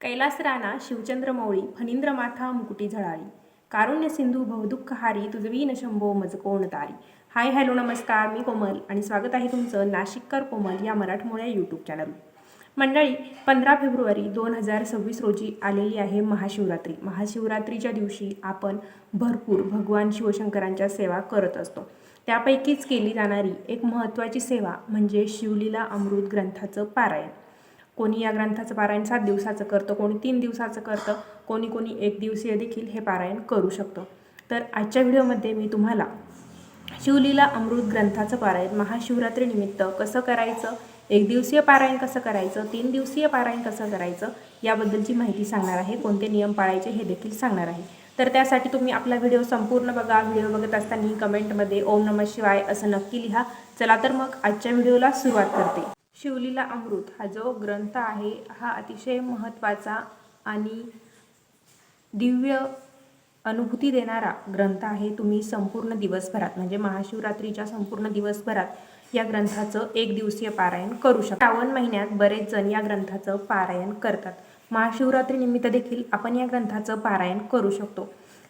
कैलास राणा शिवचंद्र मौळी फणींद्र माथा मुकुटी झळाळी. कारुण्य सिंधू भवदुःख हारी तुझवीन शंभो मज कोण तारी. हाय हॅलो नमस्कार मी कोमल आणि स्वागत आहे तुमचं नाशिककर कोमल या मराठमोळ्या यूट्यूब चॅनल मंडळी पंधरा फेब्रुवारी दोन हजार सव्वीस रोजी आलेली आहे महाशिवरात्री. महाशिवरात्रीच्या दिवशी आपण भरपूर भगवान शिवशंकरांच्या सेवा करत असतो. त्यापैकीच केली जाणारी एक महत्त्वाची सेवा म्हणजे शिवलीला अमृत ग्रंथाचं पारायण. कोणी या ग्रंथाचं पारायण सात दिवसाचं करतं कोणी तीन दिवसाचं करतं कोणी कोणी एक दिवसीय देखील हे पारायण करू शकतो. तर आजच्या व्हिडिओमध्ये मी तुम्हाला शिवलीला अमृत ग्रंथाचं पारायण महाशिवरात्रीनिमित्त कसं करायचं एक दिवसीय पारायण कसं करायचं तीन दिवसीय पारायण कसं करायचं याबद्दलची माहिती सांगणार आहे कोणते नियम पाळायचे हे देखील सांगणार आहे. तर त्यासाठी तुम्ही आपला व्हिडिओ संपूर्ण बघा व्हिडिओ बघत असताना कमेंटमध्ये ओम नम शिवाय असं नक्की लिहा. चला तर मग आजच्या व्हिडिओला सुरुवात करते. शिवलीला अमृत हा जो ग्रंथ आहे हा अतिशय महत्त्वाचा आणि दिव्य अनुभूती देणारा ग्रंथ आहे. तुम्ही संपूर्ण दिवसभरात म्हणजे महाशिवरात्रीच्या संपूर्ण दिवसभरात या ग्रंथाचं एक दिवसीय पारायण करू शकता. श्रावण महिन्यात बरेच जण या ग्रंथाचं पारायण करतात. महाशिवरात्रीनिमित्त देखील आपण या ग्रंथाचं पारायण करू शकतो.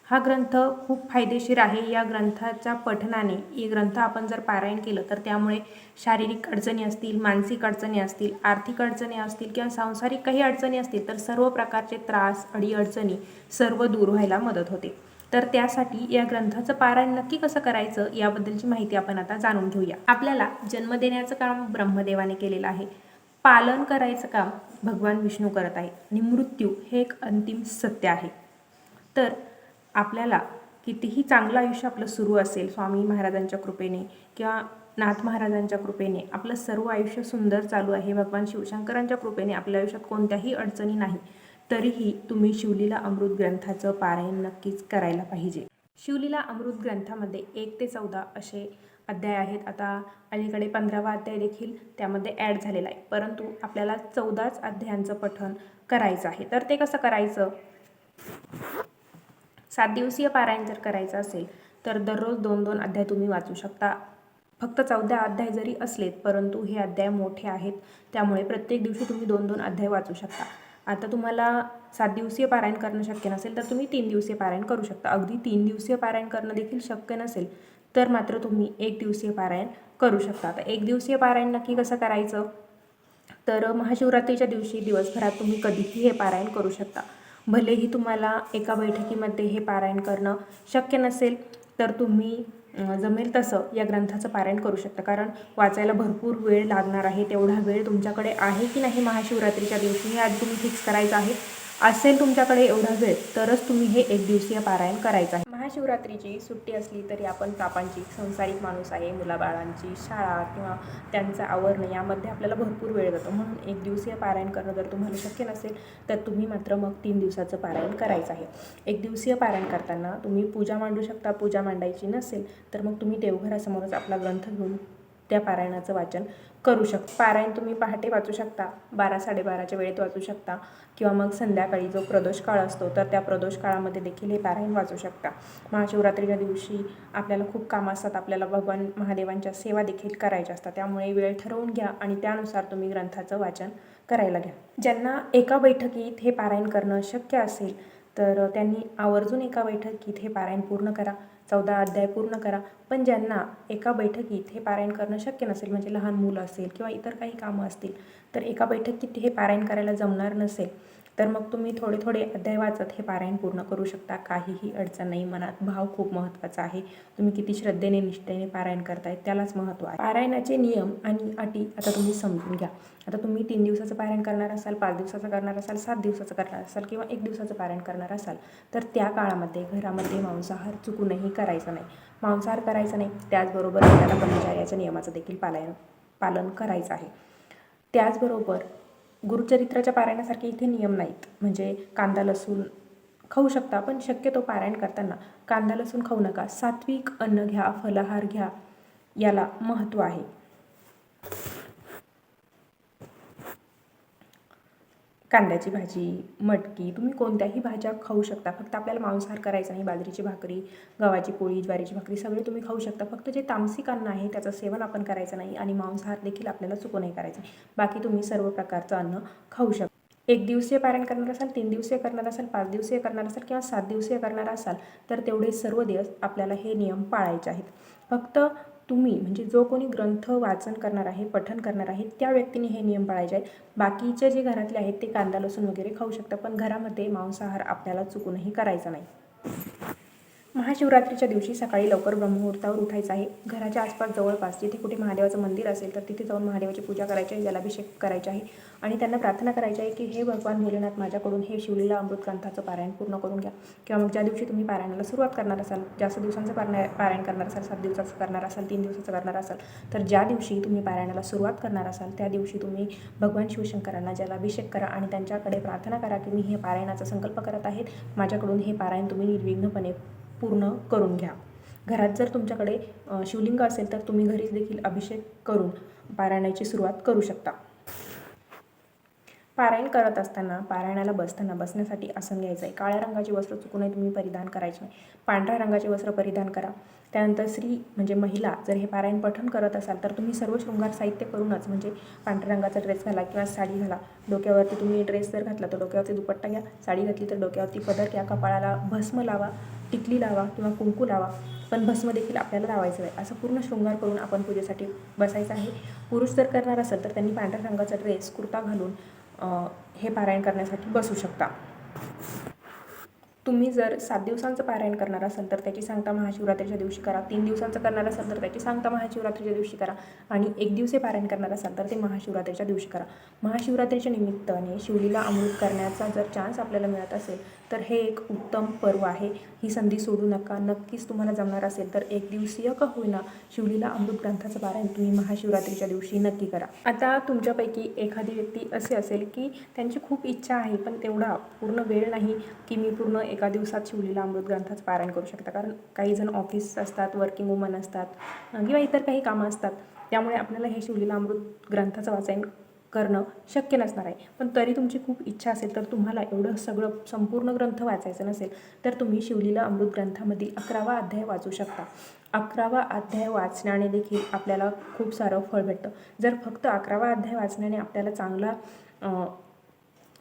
हा ग्रंथ खूप फायदेशीर आहे. या ग्रंथाच्या पठनाने हे ग्रंथ आपण जर पारायण केलं तर त्यामुळे शारीरिक अडचणी असतील मानसिक अडचणी असतील आर्थिक अडचणी असतील किंवा सांसारिक काही अडचणी असतील तर सर्व प्रकारचे त्रास अडीअडचणी सर्व दूर व्हायला मदत होते. तर त्यासाठी या ग्रंथाचं पारायण नक्की कसं करायचं याबद्दलची माहिती आपण आता जाणून घेऊया. आपल्याला जन्म देण्याचं काम ब्रह्मदेवाने केलेलं आहे. पालन करायचं काम भगवान विष्णू करत आहे. आणि मृत्यू हे एक अंतिम सत्य आहे. तर आपल्याला कितीही चांगलं आयुष्य आपलं सुरू असेल स्वामी महाराजांच्या कृपेने किंवा नाथ महाराजांच्या कृपेने आपलं सर्व आयुष्य सुंदर चालू आहे भगवान शिवशंकरांच्या कृपेने आपल्या आयुष्यात कोणत्याही अडचणी नाही तरीही तुम्ही शिवलीला अमृत ग्रंथाचं पारायण नक्कीच करायला पाहिजे. शिवलीला अमृत ग्रंथामध्ये एक ते चौदा असे अध्याय आहेत. आता अलीकडे पंधरावा अध्याय देखील त्यामध्ये ॲड झालेला आहे. परंतु आपल्याला चौदाच अध्यायांचं पठण करायचं आहे. तर ते कसं करायचं? सात दिवसीय पारायण जर करायचं असेल तर दररोज दोन दोन अध्याय तुम्ही वाचू शकता. फक्त चौदा अध्याय जरी असलेत परंतु हे अध्याय मोठे आहेत. त्यामुळे प्रत्येक दिवशी तुम्ही दोन दोन अध्याय वाचू शकता. आता तुम्हाला सात दिवसीय पारायण करणं शक्य नसेल तर तुम्ही तीन दिवसीय पारायण करू शकता. अगदी तीन दिवसीय पारायण करणं देखील शक्य नसेल तर मात्र तुम्ही एक दिवसीय पारायण करू शकता. आता एक दिवसीय पारायण नक्की कसं करायचं? तर महाशिवरात्रीच्या दिवशी दिवसभरात तुम्ही कधीही हे पारायण करू शकता. भलेही तुम्हाला एका बैठकीमध्ये हे पारायण करणं शक्य नसेल तर तुम्ही जमेल तसं या ग्रंथाचं पारायण करू शकता. कारण वाचायला भरपूर वेळ लागणार आहे तेवढा वेळ तुमच्याकडे आहे की नाही महाशिवरात्रीच्या दिवशी हे आज तुम्ही फिक्स करायचं आहे. असेल तुमच्याकडे एवढा वेळ तरच तुम्ही हे एक दिवसीय पारायण करायचं आहे. महाशिवरात्रीची सुट्टी असली तरी आपण पापांची संसारिक माणूस आहे मुलाबाळांची शाळा किंवा त्यांचं आवरणं यामध्ये आपल्याला भरपूर वेळ जातो. म्हणून एक दिवसीय पारायण करणं जर तुम्हाला शक्य नसेल तर तुम्ही मात्र मग तीन दिवसाचं पारायण करायचं आहे. एक दिवसीय पारायण करताना तुम्ही पूजा मांडू शकता. पूजा मांडायची नसेल तर मग तुम्ही देवघरासमोरच आपला ग्रंथ घेऊन त्या पारायणाचं वाचन करू शक पारायण तुम्ही पहाटे वाचू शकता. बारा साडेबाराच्या वेळेत वाचू शकता. किंवा मग संध्याकाळी जो प्रदोष काळ असतो तर त्या प्रदोष काळामध्ये देखील हे पारायण वाचू शकता. महाशिवरात्रीच्या दिवशी आपल्याला खूप कामं असतात. आपल्याला भगवान महादेवांच्या सेवा देखील करायच्या असतात. त्यामुळे वेळ ठरवून घ्या आणि त्यानुसार तुम्ही ग्रंथाचं वाचन करायला घ्या. ज्यांना एका बैठकीत हे पारायण करणं शक्य असेल तर त्यांनी आवर्जून एका बैठकीत हे पारायण पूर्ण करा. चौदा अध्याय पूर्ण करा. पण ज्यांना एका बैठकीत हे पारायण करणं शक्य नसेल म्हणजे लहान मुलं असेल किंवा इतर काही कामं असतील तर एका बैठकीत हे पारायण करायला जमणार नसेल. तर मग तुम्ही थोडे थोडे अध्याय वाचत हे पारायण पूर्ण करू शकता. काहीही अडचण नाही मनात भाव खूप महत्त्वाचा आहे. तुम्ही किती श्रद्धेने निष्ठेने पारायण करताय त्यालाच महत्त्व आहे. पारायणाचे नियम आणि अटी आता तुम्ही समजून घ्या. आता तुम्ही तीन दिवसाचं पारायण करणार असाल पाच दिवसाचं करणार असाल सात दिवसाचं करणार असाल किंवा एक दिवसाचं पारायण करणार असाल तर त्या काळामध्ये घरामध्ये मांसाहार चुकूनही करायचा नाही. मांसाहार करायचा नाही त्याचबरोबर आपल्याला ब्रह्मचार्याच्या नियमाचं देखील पालन पालन करायचं आहे. त्याचबरोबर गुरुचरित्राच्या पारायणासारखे इथे नियम नाहीत. म्हणजे कांदा लसूण खाऊ शकता पण शक्यतो पारायण करताना कांदा लसूण खाऊ नका. सात्विक अन्न घ्या फलाहार घ्या याला महत्त्व आहे. कांद्याची भाजी मटकी तुम्ही कोणत्याही भाज्या खाऊ शकता. फक्त आपल्याला मांसाहार करायचा नाही बाजरीची भाकरी गव्हाची पोळी ज्वारीची भाकरी सगळे तुम्ही खाऊ शकता. फक्त जे तामसिक अन्न आहे त्याचं सेवन आपण करायचं नाही आणि मांसाहार देखील आपल्याला चुकू नाही करायचं. बाकी तुम्ही सर्व प्रकारचं अन्न खाऊ शकता. एक दिवसीय पारायण करणार असाल तीन दिवसीय करणार असाल पाच दिवसीय करणार असाल किंवा सात दिवसीय करणार असाल तर तेवढे सर्व दिवस आपल्याला हे नियम पाळायचे आहेत. फक्त तुम्ही म्हणजे जो कोणी ग्रंथ वाचन करणार आहे पठन करणार आहे त्या व्यक्तीने हे नियम पाळायचे आहेत. बाकीचे जे घरातले आहेत ते कांदा लसूण वगैरे खाऊ शकतात पण घरामध्ये मांसाहार आपल्याला चुकूनही करायचा नाही. महाशिवरात्रीच्या दिवशी सकाळी लवकर ब्रह्ममुहूर्तावर उठायचं आहे. घराच्या आसपास जवळपास जिथे कुठे महादेवाचं मंदिर असेल तर तिथे जाऊन महादेवाची पूजा करायची आहे जलाभिषेक करायचा आहे. आणि त्यांना प्रार्थना करायची आहे की हे भगवान भोलेनाथ माझ्याकडून हे शिवलीला अमृत ग्रंथाचं पारायण पूर्ण करून घ्या. किंवा मग ज्या दिवशी तुम्ही पारायणाला सुरुवात करणार असाल जास्त दिवसांचं पारणा पारायण करणार असाल सात दिवसाचं करणार असाल तीन दिवसाचं करणार असाल तर ज्या दिवशी तुम्ही पारायणाला सुरुवात करणार असाल त्या दिवशी तुम्ही भगवान शिवशंकरांना जलाभिषेक करा आणि त्यांच्याकडे प्रार्थना करा की मी हे पारायणाचा संकल्प करत आहे. माझ्याकडून हे पारायण तुम्ही निर्विघ्नपणे पूर्ण करून घ्या. घरात जर तुमच्याकडे शिवलिंग असेल तर तुम्ही घरीच देखील अभिषेक करून पारायणाची सुरुवात करू शकता. पारायण करत असताना पारायणाला बसताना बसण्यासाठी आसन घ्यायचं आहे. काळ्या रंगाची वस्त्र चुकूनही तुम्ही परिधान करायचे नाही. पांढऱ्या रंगाचे वस्त्र परिधान करा. त्यानंतर स्त्री म्हणजे महिला जर हे पारायण पठण करत असाल तर तुम्ही सर्व शृंगार साहित्य करूनच म्हणजे पांढऱ्या रंगाचा ड्रेस घाला किंवा साडी घाला. डोक्यावरती तुम्ही ड्रेस जर घातला तर डोक्यावरती दुपट्टा घ्या. साडी घातली तर डोक्यावरती पदर घ्या. कपाळाला भस्म लावा. टिकली लावा किंवा कुंकू लावा पण भस्म देखील आपल्याला लावायचं आहे. असं पूर्ण शृंगार करून आपण पूजेसाठी बसायचं आहे. पुरुष जर करणार असेल तर त्यांनी पांढऱ्या रंगाचा ड्रेस कुर्ता घालून हे पारायण करण्यासाठी बसू शकता. तुम्ही जर सात दिवसांचं पारायण करणार असाल तर त्याची सांगता महाशिवरात्रीच्या दिवशी करा. तीन दिवसांचं करणार असाल तर त्याची सांगता महाशिवरात्रीच्या दिवशी करा. आणि एक दिवसे पारायण करणार असाल तर ते महाशिवरात्रीच्या दिवशी करा. महाशिवरात्रीच्या निमित्ताने शिवलीला अमृत करण्याचा जर चान्स आपल्याला मिळत असेल तर हे एक उत्तम पर्व आहे. ही संधी सोडू नका. नक्कीच तुम्हाला जमणार असेल तर एक दिवसीय का होईना शिवलीला अमृत ग्रंथाचं पारायण तुम्ही महाशिवरात्रीच्या दिवशी नक्की करा. आता तुमच्यापैकी एखादी व्यक्ती असे असेल की त्यांची खूप इच्छा आहे पण तेवढा पूर्ण वेळ नाही की मी पूर्ण एका दिवसात शिवलीला अमृत ग्रंथाचं पारायण करू शकता. कारण काही जण ऑफिस असतात वर्किंग वुमन असतात किंवा इतर काही कामं असतात. त्यामुळे आपल्याला हे शिवलीला अमृत ग्रंथाचं वाचन करणं शक्य नसणार आहे. पण तरी तुमची खूप इच्छा असेल तर तुम्हाला एवढं सगळं संपूर्ण ग्रंथ वाचायचं नसेल तर तुम्ही शिवलीला अमृत ग्रंथामधील अकरावा अध्याय वाचू शकता. अकरावा अध्याय वाचण्याने देखील आपल्याला खूप सारं फळ भेटतं. जर फक्त अकरावा अध्याय वाचण्याने आपल्याला चांगला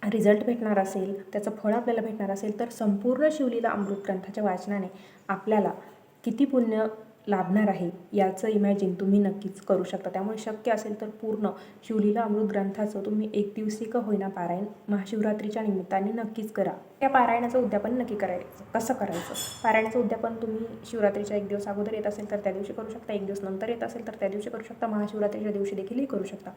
रिझल्ट भेटणार असेल त्याचं फळ आपल्याला भेटणार असेल तर संपूर्ण शिवलीला अमृत ग्रंथाच्या वाचनाने आपल्याला किती पुण्य लाभणार आहे याचं इमॅजिन तुम्ही नक्कीच करू शकता. त्यामुळे शक्य असेल तर पूर्ण शिवलीला अमृत ग्रंथाचं तुम्ही एक दिवशी का होईना पारायण महाशिवरात्रीच्या निमित्ताने नक्कीच करा. त्या पारायणाचं उद्यापन नक्की करायचं कसं करायचं? पारायणाचं उद्यापन तुम्ही शिवरात्रीच्या एक दिवस अगोदर येत असेल तर त्या दिवशी करू शकता एक दिवस नंतर येत असेल तर त्या दिवशी करू शकता महाशिवरात्रीच्या दिवशी देखीलही करू शकता.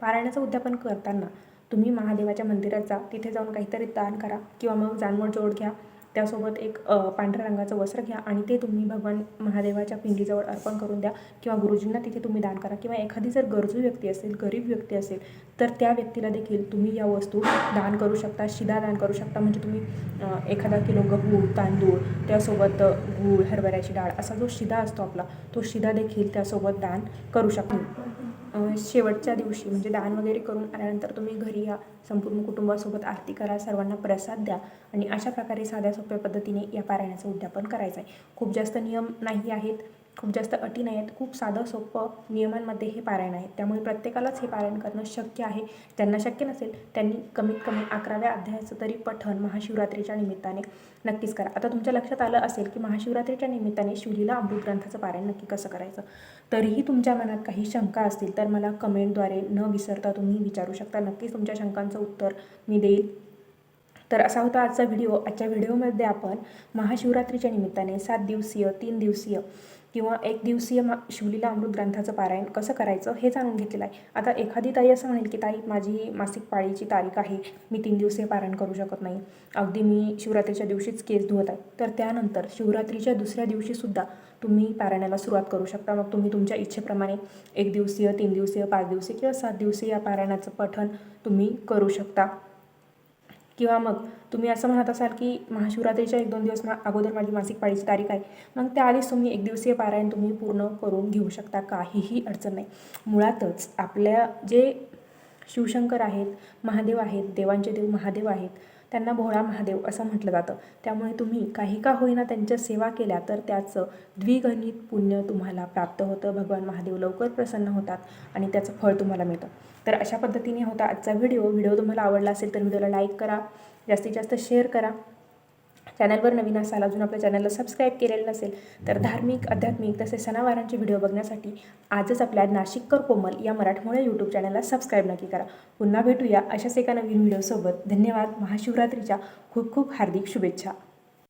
पारायणाचं उद्यापन करताना तुम्ही महादेवाच्या मंदिरात जा. तिथे जाऊन काहीतरी दान करा किंवा मग जानवड जोड घ्या. त्यासोबत एक पांढऱ्या रंगाचं वस्त्र घ्या आणि ते तुम्ही भगवान महादेवाच्या पिंडीजवळ अर्पण करून द्या किंवा गुरुजींना तिथे तुम्ही दान करा. किंवा एखादी जर गरजू व्यक्ती असेल गरीब व्यक्ती असेल तर त्या व्यक्तीला देखील तुम्ही या वस्तू दान करू शकता शिदा दान करू शकता. म्हणजे तुम्ही एखादा किलो गहू तांदूळ त्यासोबत गूळ हरभऱ्याची डाळ असा जो शिदा असतो आपला तो शिदा देखील त्यासोबत दान करू शकता. शेवटच्या दिवशी म्हणजे दान वगैरे करून आल्यानंतर तुम्ही घरी या संपूर्ण कुटुंबासोबत आरती करा सर्वांना प्रसाद द्या आणि अशा प्रकारे साध्या सोप्या पद्धतीने या पारायणाचं उद्यापन करायचं आहे खूप जास्त नियम नाही आहेत. खूप जास्त अटी नाही आहेत. खूप साधं सोपं नियमांमध्ये हे पारायण आहे. त्यामुळे प्रत्येकालाच हे पारायण करणं शक्य आहे. ज्यांना शक्य नसेल त्यांनी कमीत कमी अकराव्या अध्यायाचं तरी पठण महाशिवरात्रीच्या निमित्ताने नक्कीच करा. आता तुमच्या लक्षात आलं असेल की महाशिवरात्रीच्या निमित्ताने शिवलीला अमृत ग्रंथाचं पारायण नक्की कसं करायचं? तरीही तुमच्या मनात काही शंका असतील तर मला कमेंटद्वारे न विसरता तुम्ही विचारू शकता. नक्कीच तुमच्या शंकांचं उत्तर मी देईल. तर असा होता आजचा व्हिडिओ. आजच्या व्हिडिओमध्ये आपण महाशिवरात्रीच्या निमित्ताने सात दिवसीय तीन दिवसीय किंवा एक दिवसीय मा शिवलीला अमृत ग्रंथाचं पारायण कसं करायचं हे जाणून घेतलेलं आहे. आता एखादी ताई असं म्हणेल की ताई माझी मासिक पाळीची तारीख आहे. मी तीन दिवसीय पारायण करू शकत नाही. अगदी मी शिवरात्रीच्या दिवशीच केस धुवत आहे. तर त्यानंतर शिवरात्रीच्या दुसऱ्या दिवशीसुद्धा तुम्ही पारायणाला सुरुवात करू शकता. मग तुम्ही तुमच्या इच्छेप्रमाणे एक दिवसीय तीन दिवसीय पाच दिवसीय किंवा सात दिवसीय या पारायणाचं पठण तुम्ही करू शकता. किंवा मग तुम्ही असं म्हणत असाल की महाशिवरात्रीच्या एक दोन दिवस मा अगोदर माझी मासिक पाळीची तारीख आहे मग त्याआधीच तुम्ही एक दिवसीय पारायण तुम्ही पूर्ण करून घेऊ शकता काहीही अडचण नाही. मुळातच आपल्या जे शिवशंकर आहेत महादेव आहेत देवांचे देव महादेव आहेत त्यांना भोळा महादेव असं म्हटलं जातं. त्यामुळे तुम्ही काही का होईना त्यांच्या सेवा केल्या तर त्याचं द्विगणित पुण्य तुम्हाला प्राप्त होतं भगवान महादेव लवकर प्रसन्न होतात आणि त्याचं फळ तुम्हाला मिळतं. तर अशा पद्धतीने होता आजचा व्हिडिओ. व्हिडिओ तुम्हाला आवडला असेल तर व्हिडिओला लाईक करा जास्तीत जास्त शेअर करा. चॅनलवर नवीन असाल अजून आपल्या चॅनलला सबस्क्राईब केलेलं नसेल तर धार्मिक आध्यात्मिक तसेच सणावारांचे व्हिडिओ बघण्यासाठी आजच आपल्या नाशिककर कोमल या मराठमोळ्या यूट्यूब चॅनलला सबस्क्राईब नक्की करा. पुन्हा भेटूया अशाच एका नवीन व्हिडिओसोबत. धन्यवाद. महाशिवरात्रीच्या खूप खूप हार्दिक शुभेच्छा.